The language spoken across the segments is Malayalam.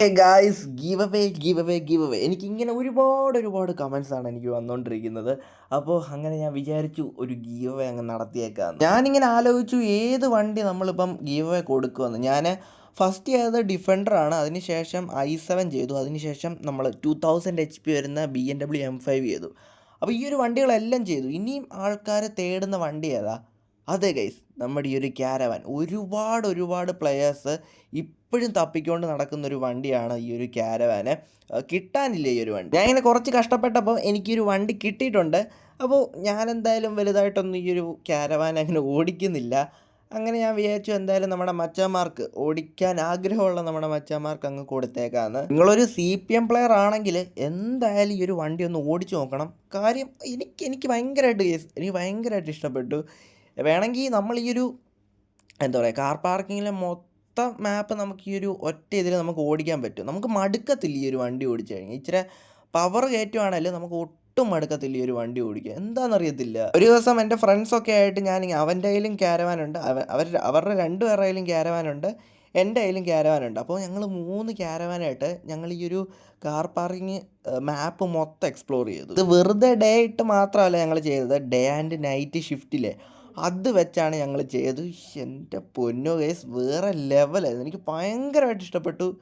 Guys give away give away give away എനിക്ക് ഇങ്ങനെ ഒരുപാട് ഒരുപാട് കമൻസ് ആണ് എനിക്ക് വന്നുകൊണ്ടിരിക്കുന്നത് അപ്പോൾ അങ്ങനെ ഞാൻ വിചാരിച്ചു ഒരു ഗീവ് അവേ അങ്ങ് നടത്തിയേക്കാം ഞാനിങ്ങനെ ആലോചിച്ചു ഏത് വണ്ടി നമ്മളിപ്പം ഗീവ് അവേ കൊടുക്കുമെന്ന് ഞാൻ ഫസ്റ്റ് ചെയ്തത് ഡിഫൻഡറാണ് അതിനുശേഷം ഐ സെവൻ ചെയ്തു. അതിനുശേഷം നമ്മൾ ടു തൗസൻഡ് എച്ച് പി വരുന്ന B M W M five ചെയ്തു. അപ്പോൾ ഈ ഒരു വണ്ടികളെല്ലാം ചെയ്തു. ഇനിയും ആൾക്കാരെ തേടുന്ന വണ്ടി ഏതാ? അതെ ഗൈസ് നമ്മുടെ ഈ ഒരു ക്യാരവാൻ ഒരുപാട് ഒരുപാട് പ്ലെയേഴ്സ് ഇപ്പോഴും തപ്പിക്കൊണ്ട് നടക്കുന്ന ഒരു വണ്ടിയാണ് ഈ ഒരു ക്യാരവാന് കിട്ടാനില്ല ഈ ഒരു വണ്ടി? ഞാൻ ഇങ്ങനെ കുറച്ച് കഷ്ടപ്പെട്ടപ്പോൾ എനിക്കൊരു വണ്ടി കിട്ടിയിട്ടുണ്ട്. അപ്പോൾ ഞാൻ എന്തായാലും വലുതായിട്ടൊന്നും ഈ ഒരു ക്യാരവാൻ അങ്ങനെ ഓടിക്കുന്നില്ല. അങ്ങനെ ഞാൻ വിചാരിച്ചു എന്തായാലും നമ്മുടെ മച്ചാന്മാർക്ക് ഓടിക്കാൻ ആഗ്രഹമുള്ള നമ്മുടെ മച്ചാന്മാർക്ക് അങ്ങ് കൊടുത്തേക്കാന്ന്. നിങ്ങളൊരു സി പി എം പ്ലെയർ ആണെങ്കിൽ എന്തായാലും ഈ ഒരു വണ്ടി ഒന്ന് ഓടിച്ചു നോക്കണം. കാര്യം എനിക്ക് എനിക്ക് ഭയങ്കരമായിട്ട് എനിക്ക് ഭയങ്കരമായിട്ട് ഇഷ്ടപ്പെട്ടു. വേണമെങ്കിൽ നമ്മൾ ഈ ഒരു എന്താ പറയുക കാർ പാർക്കിങ്ങിലെ മൊത്തം മാപ്പ് നമുക്ക് ഈ ഒരു ഒറ്റ ഇതിൽ നമുക്ക് ഓടിക്കാൻ പറ്റും. നമുക്ക് മടുക്കത്തില്ല ഈ ഒരു വണ്ടി ഓടിച്ചു കഴിഞ്ഞാൽ. ഇച്ചിരി പവർ കയറ്റുവാണെങ്കിലും നമുക്ക് ഒട്ടും മടുക്കത്തില്ല ഈ ഒരു വണ്ടി ഓടിക്കുക എന്താണെന്നറിയത്തില്ല ഒരു ദിവസം എന്റെ ഫ്രണ്ട്സൊക്കെ ആയിട്ട് ഞാൻ അവന്റെ കയ്യിലും ക്യാരവാനുണ്ട് അവ അവർ അവരുടെ രണ്ട് പേരുടെ കയ്യിലും ക്യാരവാനുണ്ട് എന്റെ കയ്യിലും ക്യാരവാനുണ്ട് അപ്പോൾ ഞങ്ങൾ മൂന്ന് ക്യാരവാനായിട്ട് ഞങ്ങൾ ഈ ഒരു കാർ പാർക്കിംഗ് മാപ്പ് മൊത്തം എക്സ്പ്ലോർ ചെയ്തു. ഇത് വെറുതെ ഡേ ഇട്ട് മാത്രമല്ല ഞങ്ങൾ ചെയ്തത്. ഡേ ആൻഡ് നൈറ്റ് ഷിഫ്റ്റിലെ അത് വെച്ചാണ് ഞങ്ങൾ ചെയ്തത്. എന്റെ പൊന്നു കേസ് വേറെ ലെവലായിരുന്നു എനിക്ക് ഭയങ്കരമായിട്ട് ഇഷ്ടപ്പെട്ടു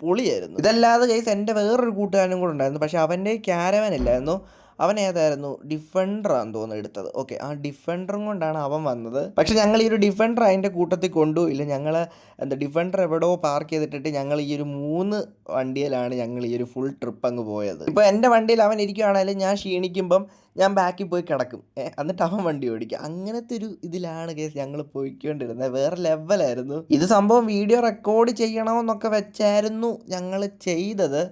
പൊളിയായിരുന്നു. ഇതല്ലാതെ കേസ് എന്റെ വേറൊരു കൂട്ടുകാരനും കൂടെ ഉണ്ടായിരുന്നു. പക്ഷേ അവന്റെ ക്യാരവൻ ഇല്ലായിരുന്നു. അവൻ ഏതായിരുന്നു? ഡിഫൻഡറാന്ന് തോന്നുന്നു എടുത്തത്. ഓക്കെ ആ ഡിഫൻഡറും കൊണ്ടാണ് അവൻ വന്നത്. പക്ഷെ ഞങ്ങൾ ഈ ഒരു ഡിഫൻഡർ അതിന്റെ കൂട്ടത്തിൽ കൊണ്ടുപോയില്ല ഞങ്ങൾ എന്താ ഡിഫൻഡർ എവിടെയോ പാർക്ക് ചെയ്തിട്ടിട്ട് ഞങ്ങൾ ഈ ഒരു മൂന്ന് വണ്ടിയിലാണ് ഞങ്ങൾ ഈ ഒരു ഫുൾ ട്രിപ്പ് അങ്ങ് പോയത്. ഇപ്പോൾ എന്റെ വണ്ടിയിൽ അവൻ ഇരിക്കുകയാണെങ്കിലും ഞാൻ ക്ഷീണിക്കുമ്പം ഞാൻ ബാക്കിൽ പോയി കിടക്കും. എന്നിട്ട് അവൻ വണ്ടി ഓടിക്കുക അങ്ങനത്തെ ഒരു ഇതിലാണ് കേസ് ഞങ്ങൾ പോയിക്കൊണ്ടിരുന്നത്. വേറെ ലെവലായിരുന്നു ഇത് സംഭവം വീഡിയോ റെക്കോർഡ് ചെയ്യണമെന്നൊക്കെ വെച്ചായിരുന്നു ഞങ്ങൾ ചെയ്തത്.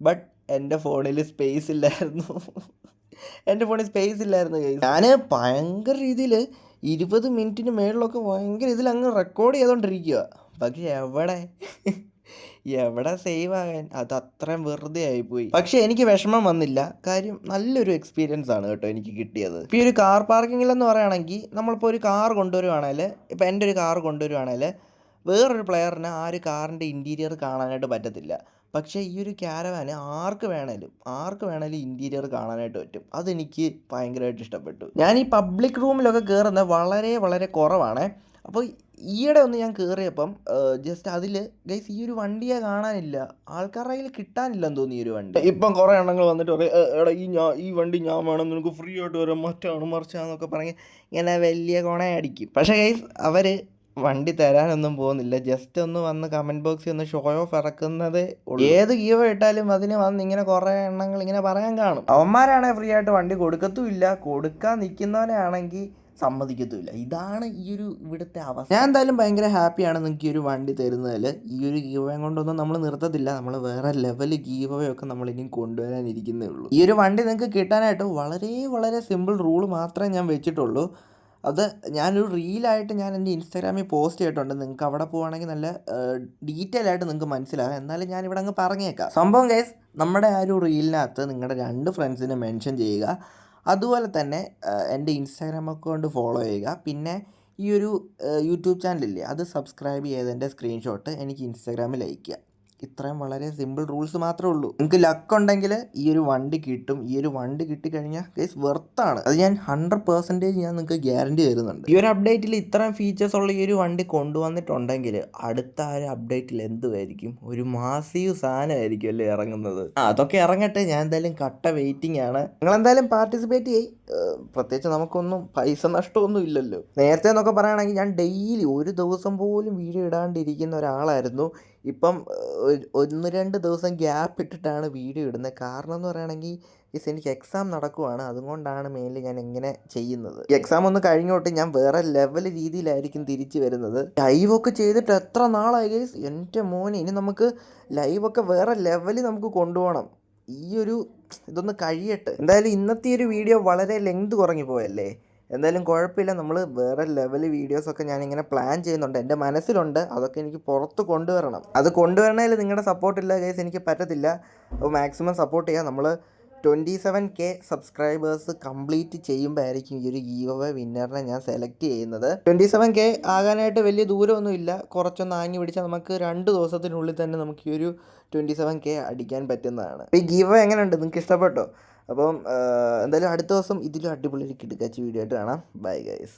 ബട്ട് എന്റെ ഫോണിൽ സ്പേസ് ഇല്ലായിരുന്നു. എന്റെ ഫോണിൽ സ്പേസ് ഇല്ലായിരുന്നു ഞാൻ ഭയങ്കര രീതിയിൽ ഇരുപത് മിനിറ്റിന് മേളിലൊക്കെ ഭയങ്കര ഇതിൽ അങ്ങ് റെക്കോർഡ് ചെയ്തുകൊണ്ടിരിക്കുക പക്ഷെ എവിടെ? എവിടെ സേവ് ആകാൻ? അത് അത്രയും വെറുതെ ആയിപ്പോയി. പക്ഷെ എനിക്ക് വിഷമം വന്നില്ല. കാര്യം നല്ലൊരു എക്സ്പീരിയൻസ് ആണ് കേട്ടോ എനിക്ക് കിട്ടിയത്. ഇപ്പോൾ ഈ ഒരു കാർ പാർക്കിങ്ങിലെന്ന് പറയുകയാണെങ്കിൽ നമ്മളിപ്പോൾ ഒരു കാർ കൊണ്ടുവരുവാണെങ്കിൽ ഇപ്പോൾ എന്റെ ഒരു കാർ കൊണ്ടുവരുവാണെങ്കിൽ വേറൊരു പ്ലെയറിന് ആ ഒരു കാറിന്റെ ഇന്റീരിയർ കാണാനായിട്ട് പറ്റത്തില്ല. പക്ഷേ ഈ ഒരു ക്യാരവാന് ആർക്ക് വേണേലും ആർക്ക് വേണേലും ഇന്റീരിയർ കാണാനായിട്ട് പറ്റും. അതെനിക്ക് ഭയങ്കരമായിട്ട് ഇഷ്ടപ്പെട്ടു. ഞാൻ ഈ പബ്ലിക് റൂമിലൊക്കെ കയറുന്നത് വളരെ വളരെ കുറവാണ്. അപ്പോൾ ഈയിടെ ഒന്ന് ഞാൻ കയറിയപ്പം ജസ്റ്റ് അതിൽ ഗൈസ് ഈ ഒരു വണ്ടിയെ കാണാനില്ല. ആൾക്കാരുടെ കയ്യിൽ കിട്ടാനില്ലെന്ന് തോന്നി ഈ ഒരു വണ്ടി. ഇപ്പം കുറേ എണ്ണങ്ങൾ വന്നിട്ട് പറയും എടാ ഈ ഞാൻ ഈ വണ്ടി ഞാൻ വേണം നിനക്ക് ഫ്രീ ആയിട്ട് വരാം മറ്റാണ് മറിച്ചാന്നൊക്കെ പറഞ്ഞ് ഇങ്ങനെ വലിയ കോണയടിക്കും. പക്ഷേ ഗൈസ് അവർ വണ്ടി തരാനൊന്നും പോകുന്നില്ല. ജസ്റ്റ് ഒന്ന് വന്ന് കമന്റ് ബോക്സിൽ ഒന്ന് ഷോ ഓഫ് ഇറക്കുന്നത് ഏത് ഗീവ ഇട്ടാലും അതിന് വന്ന് ഇങ്ങനെ കുറേ എണ്ണങ്ങൾ ഇങ്ങനെ പറയാൻ കാണും. അവന്മാരാണെങ്കിൽ ഫ്രീ ആയിട്ട് വണ്ടി കൊടുക്കത്തുമില്ല. കൊടുക്കാൻ നിൽക്കുന്നവനെ ആണെങ്കിൽ സമ്മതിക്കത്തുമില്ല. ഇതാണ് ഈ ഒരു ഇവിടുത്തെ അവസ്ഥ. ഞാൻ എന്തായാലും ഭയങ്കര ഹാപ്പിയാണ് നിങ്ങൾക്ക് ഈ ഒരു വണ്ടി തരുന്നതിൽ ഈ ഒരു ഗീവയും കൊണ്ടൊന്നും നമ്മൾ നിർത്തത്തില്ല. നമ്മൾ വേറെ ലെവൽ ഗീവയൊക്കെ നമ്മൾ ഇനിയും കൊണ്ടുവരാനിരിക്കുന്നേ ഉള്ളൂ. ഈ ഒരു വണ്ടി നിങ്ങൾക്ക് കിട്ടാനായിട്ട് വളരെ വളരെ സിമ്പിൾ റൂൾ മാത്രമേ ഞാൻ വെച്ചിട്ടുള്ളൂ. അത് ഞാനൊരു റീലായിട്ട് ഞാൻ എന്റെ ഇൻസ്റ്റാഗ്രാമിൽ പോസ്റ്റ് ചെയ്തിട്ടുണ്ട്. നിങ്ങൾക്ക് അവിടെ പോവുകയാണെങ്കിൽ നല്ല ഡീറ്റെയിൽ ആയിട്ട് നിങ്ങൾക്ക് മനസ്സിലാകും എന്നാലും ഞാൻ ഇവിടെ അങ്ങ് പറഞ്ഞേക്കാം. സംഭവം കേസ് നമ്മുടെ ആ ഒരു റീലിനകത്ത് നിങ്ങളുടെ രണ്ട് ഫ്രണ്ട്സിനെ മെൻഷൻ ചെയ്യുക. അതുപോലെ തന്നെ എന്റെ ഇൻസ്റ്റാഗ്രാം അക്കൗണ്ട് ഫോളോ ചെയ്യുക. പിന്നെ ഈ ഒരു യൂട്യൂബ് ചാനലില്ലേ അത് സബ്സ്ക്രൈബ് ചെയ്തതിന്റെ സ്ക്രീൻഷോട്ട് എനിക്ക് ഇൻസ്റ്റാഗ്രാമിൽ അയയ്ക്കുക. ഇത്രയും വളരെ സിമ്പിൾ റൂൾസ് മാത്രമേ ഉള്ളൂ. നിങ്ങൾക്ക് ലക്ക് ഉണ്ടെങ്കിൽ ഈ ഒരു വണ്ടി കിട്ടും. ഈ ഒരു വണ്ടി കിട്ടിക്കഴിഞ്ഞാൽ കേസ് വെർത്താണ് അത് ഞാൻ ഹൺഡ്രഡ് പെർസെന്റേജ് ഞാൻ നിങ്ങൾക്ക് ഗ്യാരണ്ടി തരുന്നുണ്ട്. ഈ ഒരു അപ്ഡേറ്റിൽ ഇത്രയും ഫീച്ചേഴ്സ് ഉള്ള ഈ ഒരു വണ്ടി കൊണ്ടുവന്നിട്ടുണ്ടെങ്കിൽ അടുത്ത ആ ഒരു അപ്ഡേറ്റിൽ എന്തുമായിരിക്കും ഒരു മാസീവ് സാധനമായിരിക്കും അല്ലേ ഇറങ്ങുന്നത്. അതൊക്കെ ഇറങ്ങട്ടെ. ഞാൻ എന്തായാലും കട്ട വെയിറ്റിംഗ് ആണ്. നിങ്ങൾ എന്തായാലും പാർട്ടിസിപ്പേറ്റ് ചെയ്യും. പ്രത്യേകിച്ച് നമുക്കൊന്നും പൈസ നഷ്ടമൊന്നും ഇല്ലല്ലോ. നേരത്തെ എന്നൊക്കെ പറയുകയാണെങ്കിൽ ഞാൻ ഡെയിലി ഒരു ദിവസം പോലും വീഡിയോ ഇടാണ്ടിരിക്കുന്ന ഒരാളായിരുന്നു. ഇപ്പം ഒന്ന് രണ്ട് ദിവസം ഗ്യാപ്പ് ഇട്ടിട്ടാണ് വീഡിയോ ഇടുന്നത് കാരണം എന്ന് പറയുകയാണെങ്കിൽ ഇസ് എനിക്ക് എക്സാം നടക്കുവാണ്. അതുകൊണ്ടാണ് മെയിൻലി ഞാൻ ഇങ്ങനെ ചെയ്യുന്നത്. എക്സാം ഒന്ന് കഴിഞ്ഞോട്ട് ഞാൻ വേറെ ലെവൽ രീതിയിലായിരിക്കും തിരിച്ചു വരുന്നത്. ലൈവൊക്കെ ചെയ്തിട്ട് എത്ര നാളായി ഗൈസ് എന്റെ മോനെ ഇനി നമുക്ക് ലൈവൊക്കെ വേറെ ലെവലിൽ നമുക്ക് കൊണ്ടുപോകണം. ഈ ഒരു ഇതൊന്ന് കഴിയട്ടെ. എന്തായാലും ഇന്നത്തെ ഒരു വീഡിയോ വളരെ ലെങ്ത് കുറഞ്ഞു പോയല്ലേ? എന്തായാലും കുഴപ്പമില്ല. നമ്മൾ വേറെ ലെവൽ വീഡിയോസൊക്കെ ഞാനിങ്ങനെ പ്ലാൻ ചെയ്യുന്നുണ്ട്. എന്റെ മനസ്സിലുണ്ട്. അതൊക്കെ എനിക്ക് പുറത്ത് കൊണ്ടുവരണം. അത് കൊണ്ടുവരണേൽ നിങ്ങളുടെ സപ്പോർട്ട് ഇല്ല കേസ് എനിക്ക് പറ്റത്തില്ല. അപ്പോൾ മാക്സിമം സപ്പോർട്ട് ചെയ്യാം. നമ്മൾ twenty seven K subscribers complete ചെയ്യുമ്പോഴായിരിക്കും ഈ ഒരു ഗീവ് വിന്നറിനെ ഞാൻ സെലക്ട് ചെയ്യുന്നത്. ട്വന്റി സെവൻ കെ ആകാനായിട്ട് വലിയ ദൂരമൊന്നുമില്ല. കുറച്ചൊന്ന് ആങ്ങി പിടിച്ചാൽ നമുക്ക് രണ്ട് ദിവസത്തിനുള്ളിൽ തന്നെ നമുക്ക് ഈ ഒരു ട്വന്റി സെവൻ കെ അടിക്കാൻ പറ്റുന്നതാണ്. ഈ ഗീവ് അവേ എങ്ങനെയുണ്ട്? നിങ്ങൾക്ക് ഇഷ്ടപ്പെട്ടോ? അപ്പം എന്തായാലും അടുത്ത ദിവസം ഇതിലും അടിപൊളി ഒരു കിടക്കാച്ച് വീഡിയോ ആയിട്ട് കാണാം. Bye guys